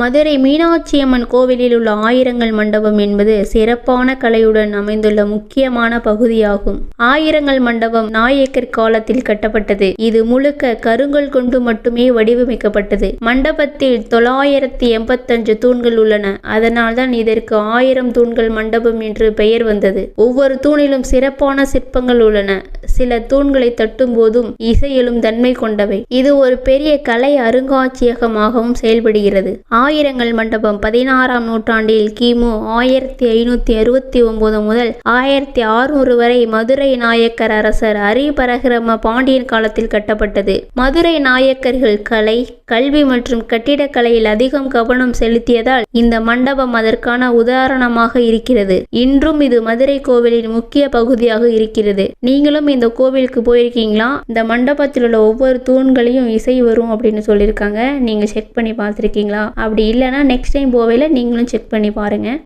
மதுரை மீனாட்சியம்மன் கோவிலில் உள்ள ஆயிரங்கள் மண்டபம் என்பது சிறப்பான கலையுடன் அமைந்துள்ள முக்கியமான பகுதியாகும். ஆயிரங்கள் மண்டபம் நாயக்கர் காலத்தில் கட்டப்பட்டது. இது முழுக்க கருங்கல் கொண்டு மட்டுமே வடிவமைக்கப்பட்டது. மண்டபத்தில் தொள்ளாயிரத்தி எண்பத்தஞ்சு தூண்கள் உள்ளன. அதனால்தான் இதற்கு ஆயிரம் தூண்கள் மண்டபம் என்று பெயர் வந்தது. ஒவ்வொரு தூணிலும் சிறப்பான சிற்பங்கள் உள்ளன. சில தூண்களை தட்டும் போதும் இசையிலும் தன்மை கொண்டவை. இது ஒரு பெரிய கலை அருங்காட்சியகமாகவும் செயல்படுகிறது. ஆயிரங்கள் மண்டபம் பதினாறாம் நூற்றாண்டில் கிமு ஆயிரத்தி ஐநூத்தி அறுபத்தி ஒன்பது முதல் ஆயிரத்தி அறுநூறு வரை மதுரை நாயக்கர் அரசர் அரிபரகிரம பாண்டியன் காலத்தில் கட்டப்பட்டது. மதுரை நாயக்கர்கள் கலை கல்வி மற்றும் கட்டிடக்கலையில் அதிகம் கவனம் செலுத்தியதால் இந்த மண்டபம் அதற்கான உதாரணமாக இருக்கிறது. இன்றும் இது மதுரை கோவிலின் முக்கிய பகுதியாக இருக்கிறது. நீங்களும் இந்த கோவிலுக்கு போயிருக்கீங்களா? இந்த மண்டபத்தில் உள்ள ஒவ்வொரு தூண்களையும் இசை வரும் அப்படின்னு சொல்லியிருக்காங்க. நீங்கள் செக் பண்ணி பார்த்துருக்கீங்களா? அப்படி இல்லைன்னா நெக்ஸ்ட் டைம் போவையில் நீங்களும் செக் பண்ணி பாருங்கள்